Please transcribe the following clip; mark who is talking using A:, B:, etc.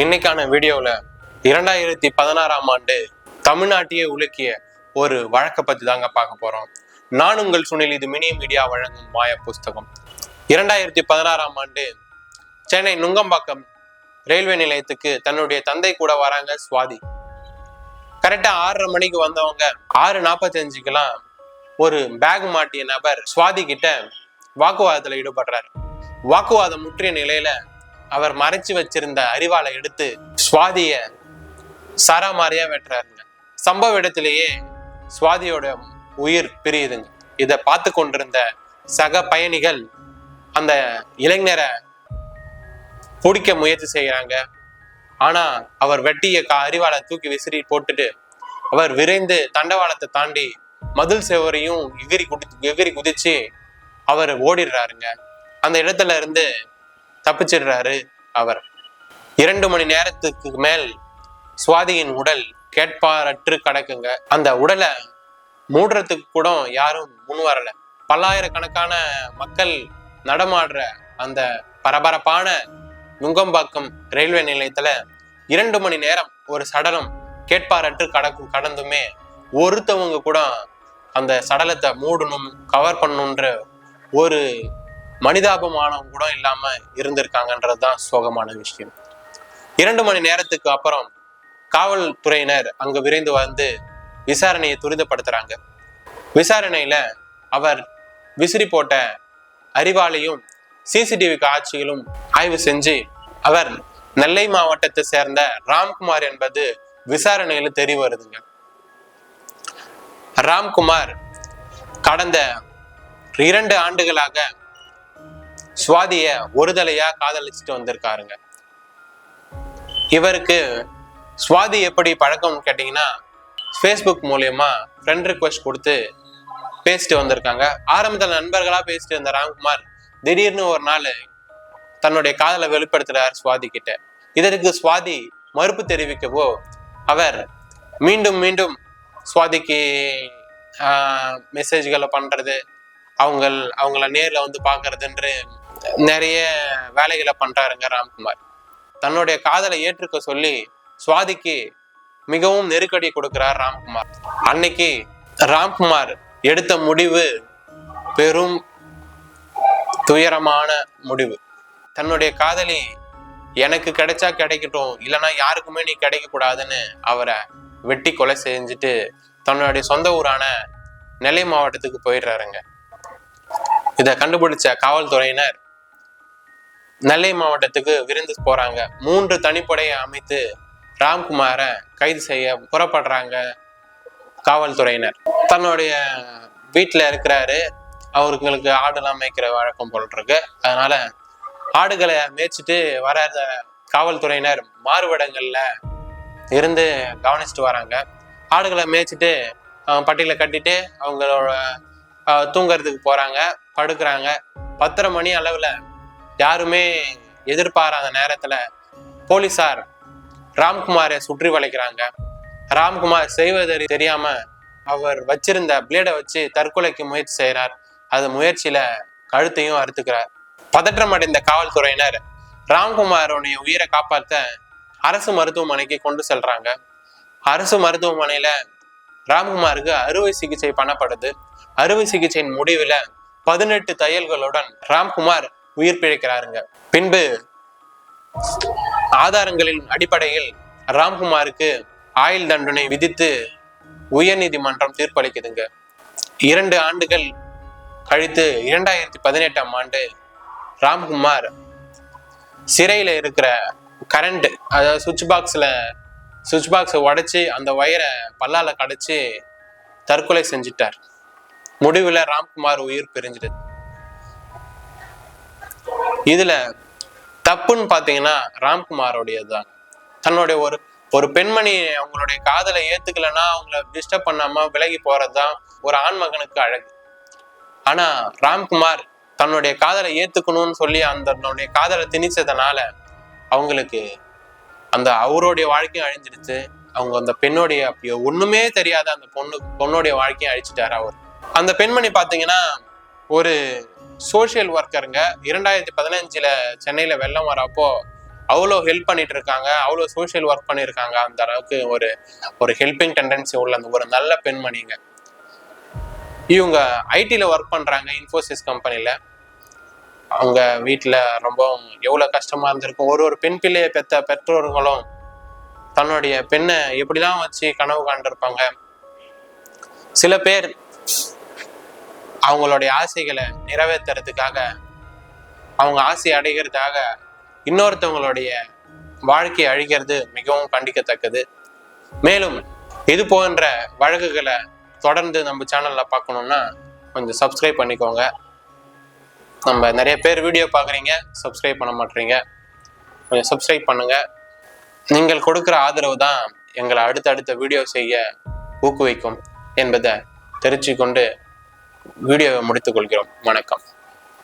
A: இன்னைக்கான வீடியோவில் இரண்டாயிரத்தி பதினாறாம் ஆண்டு தமிழ்நாட்டையே உலுக்கிய ஒரு வழக்கை பற்றி தாங்க பார்க்க போகிறோம் நான் உங்கள் சுனில் இது மினி மீடியா வழங்கும் மாய புஸ்தகம். இரண்டாயிரத்தி பதினாறாம் ஆண்டு சென்னை நுங்கம்பாக்கம் ரயில்வே நிலையத்துக்கு தன்னுடைய தந்தை கூட வராங்க சுவாதி. கரெக்டாக ஆறரை மணிக்கு வந்தவங்க ஆறு நாற்பத்தஞ்சுக்கெல்லாம் ஒரு பேக் மாட்டிய நபர் சுவாதி கிட்ட வாக்குவாதத்தில் ஈடுபடுறாரு. வாக்குவாதம் முற்றிய நிலையில அவர் மறைச்சு வச்சிருந்த அரிவாளை எடுத்து சுவாதிய சாராமாரியா வெட்டுறாருங்க. சம்பவ இடத்திலேயே சுவாதியோட உயிர் பிரியுதுங்க. இதை பார்த்து கொண்டிருந்த சக பயணிகள் அந்த இளைஞரை பிடிக்க முயற்சி செய்யறாங்க. ஆனா அவர் வெட்டிய கா அரிவாளை தூக்கி விசிறி போட்டுட்டு அவர் விரைந்து தண்டவாளத்தை தாண்டி மதில் செவரையும் எகிரி குடி எகிரி குதிச்சு அவர் ஓடிடுறாருங்க. அந்த இடத்துல இருந்து தப்பிச்சிடுறாரு அவர். இரண்டு மணி நேரத்துக்கு மேல் சுவாதியின் உடல் கேட்பாரற்று கிடக்குங்க. அந்த உடலை மூடுறதுக்கு கூட யாரும் முன் வரல. பல்லாயிரக்கணக்கான மக்கள் நடமாடுற அந்த பரபரப்பான நுங்கம்பாக்கம் ரயில்வே நிலையத்துல இரண்டு மணி நேரம் ஒரு சடலம் கேட்பாரற்று கடக்கும் கடந்துமே ஒருத்தவங்க கூட அந்த சடலத்தை மூடணும் கவர் பண்ணணுன்ற ஒரு மனிதாபமானம் கூட இல்லாம இருந்திருக்காங்கன்றது தான் சோகமான விஷயம். இரண்டு மணி நேரத்துக்கு அப்புறம் காவல்துறையினர் அங்க விரைந்து வந்து விசாரணையை துரிதப்படுத்துறாங்க. விசாரணையில அவர் விசிறி போட்ட அறிவாளையும் சிசிடிவி காட்சிகளும் ஆய்வு செஞ்சு அவர் நெல்லை மாவட்டத்தை சேர்ந்த ராம்குமார் என்பது விசாரணையில தெரிய வருதுங்க. ராம்குமார் கடந்த இரண்டு ஆண்டுகளாக சுவாதிய ஒருதலையா காதலிச்சுட்டு வந்திருக்காருங்க. இவருக்கு சுவாதி எப்படி பழக்கம்னு கேட்டிங்கன்னா ஃபேஸ்புக் மூலியமா ஃப்ரெண்ட் ரிக்வெஸ்ட் கொடுத்து பேசிட்டு வந்திருக்காங்க. ஆரம்பத்தில் நண்பர்களா பேசிட்டு இருந்த ராம்குமார் திடீர்னு ஒரு நாள் தன்னுடைய காதலை வெளிப்படுத்துகிறார் சுவாதி கிட்ட. இதற்கு சுவாதி மறுப்பு தெரிவிக்கவோ அவர் மீண்டும் மீண்டும் சுவாதிக்கு மெசேஜ்களை பண்றது அவங்க அவங்கள நேரில் வந்து பார்க்கறதுன்று நிறைய வேலைகளை பண்ணுறாருங்க ராம்குமார். தன்னுடைய காதலை ஏற்றுக்க சொல்லி சுவாதிக்கு மிகவும் நெருக்கடி கொடுக்கிறார் ராம்குமார். அன்னைக்கு ராம்குமார் எடுத்த முடிவு பெரும் துயரமான முடிவு. தன்னுடைய காதலி எனக்கு கிடைச்சா கிடைக்கட்டும் இல்லைன்னா யாருக்குமே நீ கிடைக்க கூடாதுன்னு அவரை வெட்டி கொலை செஞ்சுட்டு தன்னுடைய சொந்த ஊரான நெல்லை மாவட்டத்துக்கு போயிடுறாருங்க. இதை கண்டுபிடிச்ச காவல்துறையினர் நெல்லை மாவட்டத்துக்கு விருந்து போறாங்க. மூன்று தனிப்படையை அமைத்து ராம்குமாரை கைது செய்ய புறப்படுறாங்க காவல்துறையினர். தன்னுடைய வீட்டில் இருக்கிறாரு. அவர்களுக்கு ஆடுலாம் மேய்க்கிற வழக்கம் போல் இருக்கு அதனால ஆடுகளை மேய்ச்சிட்டு வர காவல்துறையினர் மாறுவிடங்கள்ல இருந்து கவனிச்சுட்டு வராங்க. ஆடுகளை மேய்ச்சிட்டு பட்டியலை கட்டிட்டு அவங்களோட தூங்கிறதுக்கு போகிறாங்க படுக்கிறாங்க. பத்தரை மணி அளவில் யாருமே எதிர்பாராத நேரத்தில் போலீஸார் ராம்குமாரை சுற்றி வளைக்கிறாங்க. ராம்குமார் செய்வது தெரியாமல் அவர் வச்சிருந்த பிளேடை வச்சு தற்கொலைக்கு முயற்சி செய்கிறார் அது முயற்சியில் கழுத்தையும் அறுத்துக்கிறார். பதற்றம் அடைந்த காவல்துறையினர் ராம்குமாரோடைய உயிரை காப்பாற்ற அரசு மருத்துவமனைக்கு கொண்டு செல்றாங்க. அரசு மருத்துவமனையில ராம்குமாருக்கு அறுவை சிகிச்சை பண்ணப்படுது. அறுவை சிகிச்சையின் முடிவில் பதினெட்டு தையல்களுடன் ராம்குமார் உயிர் பிழைக்கிறாருங்க. பின்பு ஆதாரங்களின் அடிப்படையில் ராம்குமாருக்கு ஆயுள் தண்டனை விதித்து உயர்நீதிமன்றம் தீர்ப்பளிக்குதுங்க. இரண்டு ஆண்டுகள் கழித்து இரண்டாயிரத்தி பதினெட்டாம் ஆண்டு ராம்குமார் சிறையில் இருக்கிற கரண்ட் அதாவது சுவிட்ச் பாக்ஸில் சுவிட்ச் பாக்ஸை உடைச்சி அந்த ஒயரை பல்லால் கடைச்சி தற்கொலை செஞ்சிட்டார். முடிவுல ராம்குமார் உயிர் பிரிஞ்சிடுது. இதுல தப்புன்னு பாத்தீங்கன்னா ராம்குமாரோடையதுதான். தன்னுடைய ஒரு ஒரு பெண்மணி அவங்களுடைய காதலை ஏத்துக்கலன்னா அவங்கள டிஸ்டர்ப் பண்ணாம விலகி போறதுதான் ஒரு ஆண் மகனுக்கு அழகு. ஆனா ராம்குமார் தன்னுடைய காதலை ஏத்துக்கணும்னு சொல்லி அந்த காதலை திணிச்சதுனால அவங்களுக்கு அந்த அவருடைய வாழ்க்கையும் அழிஞ்சிடுச்சு. அவங்க அந்த பெண்ணுடைய அப்படியோ ஒண்ணுமே தெரியாத அந்த பொண்ணு பொண்ணுடைய வாழ்க்கையும் அழிச்சிட்டாரு அவர். அந்த பெண்மணி பார்த்தீங்கன்னா ஒரு சோஷியல் ஒர்க்கருங்க இரண்டாயிரத்தி பதினஞ்சில் சென்னையில் வெள்ளம் வரப்போ அவ்வளோ ஹெல்ப் பண்ணிட்டு இருக்காங்க அவ்வளோ சோஷியல் ஒர்க் பண்ணியிருக்காங்க. அந்த அளவுக்கு ஒரு ஒரு ஹெல்பிங் டெண்டன்சி உள்ள அந்த ஒரு நல்ல பெண்மணிங்க. இவங்க ஐடியில் ஒர்க் பண்ணுறாங்க இன்ஃபோசிஸ் கம்பெனியில் அவங்க வீட்டில் ரொம்ப எவ்வளோ கஷ்டமாக இருந்திருக்கும். ஒரு ஒரு பெண் பிள்ளையை பெற்ற பெற்றோர்களும் தன்னுடைய பெண்ணை எப்படிலாம் வச்சு கனவு காண்டிருப்பாங்க? சில பேர் அவங்களுடைய ஆசைகளை நிறைவேற்றுறதுக்காக அவங்க ஆசை அடைகிறதுக்காக இன்னொருத்தவங்களுடைய வாழ்க்கையை அழிகிறது மிகவும் கண்டிக்கத்தக்கது. மேலும் இது போன்ற வழக்குகளை தொடர்ந்து நம்ம சேனலில் பார்க்கணுன்னா கொஞ்சம் சப்ஸ்கிரைப் பண்ணிக்கோங்க. நம்ம நிறைய பேர் வீடியோ பார்க்குறீங்க சப்ஸ்கிரைப் பண்ண மாட்டீங்க. கொஞ்சம் சப்ஸ்கிரைப் பண்ணுங்க. நீங்கள் கொடுக்குற ஆதரவு தான் எங்களை அடுத்தடுத்த வீடியோ செய்ய ஊக்குவிக்கும் என்பதை தெரிவித்துக்கொண்டு வீடியோவை முடித்துக் கொள்கிறோம் வணக்கம்.